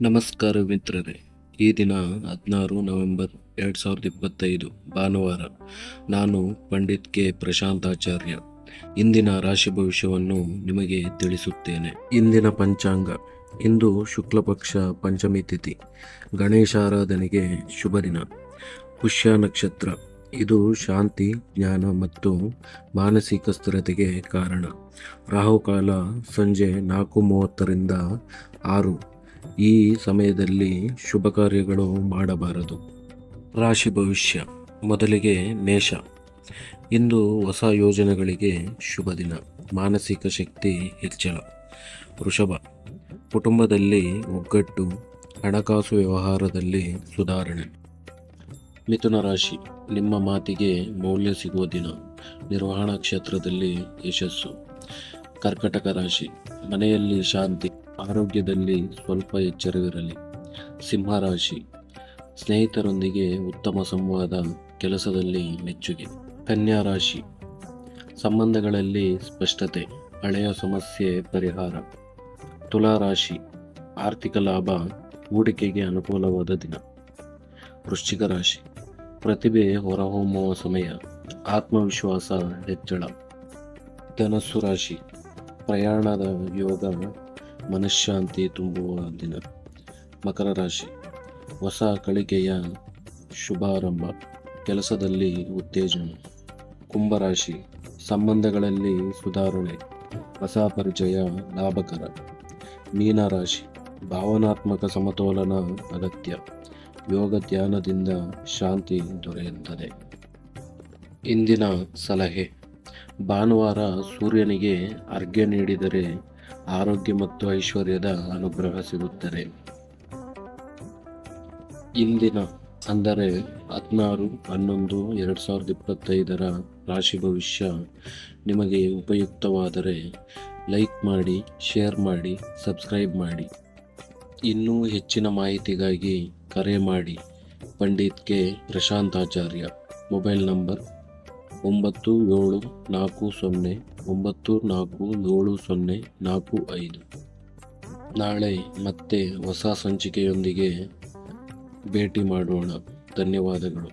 ನಮಸ್ಕಾರ ಮಿತ್ರರೇ. ಈ ದಿನ ಹದಿನಾರು ನವೆಂಬರ್ ಎರಡು ಸಾವಿರದ ಇಪ್ಪತ್ತೈದು, ಭಾನುವಾರ ನಾನು ಪಂಡಿತ್ ಕೆ. ಪ್ರಶಾಂತಾಚಾರ್ಯ. ಇಂದಿನ ರಾಶಿ ಭವಿಷ್ಯವನ್ನು ನಿಮಗೆ ತಿಳಿಸುತ್ತೇನೆ. ಇಂದಿನ ಪಂಚಾಂಗ. ಇಂದು ಶುಕ್ಲಪಕ್ಷ ಪಂಚಮಿ ತಿಥಿ. ಗಣೇಶಾರಾಧನೆಗೆ ಶುಭ ದಿನ. ಪುಷ್ಯ ನಕ್ಷತ್ರ. ಇದು ಶಾಂತಿ, ಜ್ಞಾನ ಮತ್ತು ಮಾನಸಿಕ ಸ್ಥಿರತೆಗೆ ಕಾರಣ. ರಾಹುಕಾಲ ಸಂಜೆ ನಾಲ್ಕು ಮೂವತ್ತರಿಂದ ಆರು. ಈ ಸಮಯದಲ್ಲಿ ಶುಭ ಕಾರ್ಯಗಳು ಮಾಡಬಾರದು. ರಾಶಿ ಭವಿಷ್ಯ, ಮೊದಲಿಗೆ ಮೇಷ. ಇಂದು ಹೊಸ ಯೋಜನೆಗಳಿಗೆ ಶುಭ ದಿನ, ಮಾನಸಿಕ ಶಕ್ತಿ ಹೆಚ್ಚಳ. ವೃಷಭ, ಕುಟುಂಬದಲ್ಲಿ ಒಗ್ಗಟ್ಟು, ಹಣಕಾಸು ವ್ಯವಹಾರದಲ್ಲಿ ಸುಧಾರಣೆ. ಮಿಥುನ ರಾಶಿ, ನಿಮ್ಮ ಮಾತಿಗೆ ಮೌಲ್ಯ ಸಿಗುವ ದಿನ, ನಿರ್ವಹಣಾ ಕ್ಷೇತ್ರದಲ್ಲಿ ಯಶಸ್ಸು. ಕರ್ಕಟಕ ರಾಶಿ, ಮನೆಯಲ್ಲಿ ಶಾಂತಿ. ಆರೋಗ್ಯದಲ್ಲಿ ಸ್ವಲ್ಪ ಎಚ್ಚರವಿರಲಿ. ಸಿಂಹ ರಾಶಿ ಸ್ನೇಹಿತರೊಂದಿಗೆ ಉತ್ತಮ ಸಂವಾದ ಕೆಲಸದಲ್ಲಿ ಮೆಚ್ಚುಗೆ. ಕನ್ಯಾ ರಾಶಿ. ಸಂಬಂಧಗಳಲ್ಲಿ ಸ್ಪಷ್ಟತೆ, ಹಳೆಯ ಸಮಸ್ಯೆ ಪರಿಹಾರ. ತುಲಾ ರಾಶಿ. ಆರ್ಥಿಕ ಲಾಭ, ಹೂಡಿಕೆಗೆ ಅನುಕೂಲವಾದ ದಿನ. ವೃಶ್ಚಿಕ ರಾಶಿ. ಪ್ರತಿಭೆ ಹೊರಹೊಮ್ಮುವ ಸಮಯ, ಆತ್ಮವಿಶ್ವಾಸ ಹೆಚ್ಚಳ. ಧನಸ್ಸು ರಾಶಿ. ಪ್ರಯಾಣದ ಯೋಗ ಮನಃಶಾಂತಿ ತುಂಬುವ ದಿನ. ಮಕರ ರಾಶಿ. ಹೊಸ ಕಳಿಕೆಯ ಶುಭಾರಂಭ. ಕೆಲಸದಲ್ಲಿ ಉತ್ತೇಜನ. ಕುಂಭರಾಶಿ ಸಂಬಂಧಗಳಲ್ಲಿ ಸುಧಾರಣೆ. ಹೊಸ ಪರಿಚಯ ಲಾಭಕರ. ಮೀನರಾಶಿ ಭಾವನಾತ್ಮಕ ಸಮತೋಲನ ಅಗತ್ಯ. ಯೋಗ ಧ್ಯಾನದಿಂದ ಶಾಂತಿ ದೊರೆಯುತ್ತದೆ. ಇಂದಿನ ಸಲಹೆ. ಭಾನುವಾರ ಸೂರ್ಯನಿಗೆ ಅರ್ಘ್ಯ ನೀಡಿದರೆ ಆರೋಗ್ಯ ಮತ್ತು ಐಶ್ವರ್ಯದ ಅನುಗ್ರಹ ಸಿಗುತ್ತದೆ. ಇಂದಿನ, ಅಂದರೆ ಹದಿನಾರು, ಹನ್ನೊಂದು, ಎರಡು ಸಾವಿರದ ಇಪ್ಪತ್ತೈದರ ರಾಶಿ ಭವಿಷ್ಯ ನಿಮಗೆ ಉಪಯುಕ್ತವಾದರೆ ಲೈಕ್ ಮಾಡಿ, ಶೇರ್ ಮಾಡಿ, ಸಬ್ಸ್ಕ್ರೈಬ್ ಮಾಡಿ. ಇನ್ನೂ ಹೆಚ್ಚಿನ ಮಾಹಿತಿಗಾಗಿ ಕರೆ ಮಾಡಿ. Pandit K Prashantacharya mobile number ಒಂಬತ್ತು ಏಳು ನಾಲ್ಕು ಸೊನ್ನೆ, ಒಂಬತ್ತು ನಾಲ್ಕು ಏಳು ಸೊನ್ನೆ ನಾಲ್ಕು ಐದು. ನಾಳೆ ಮತ್ತೆ ಹೊಸ ಸಂಚಿಕೆಯೊಂದಿಗೆ ಭೇಟಿ ಮಾಡೋಣ. ಧನ್ಯವಾದಗಳು.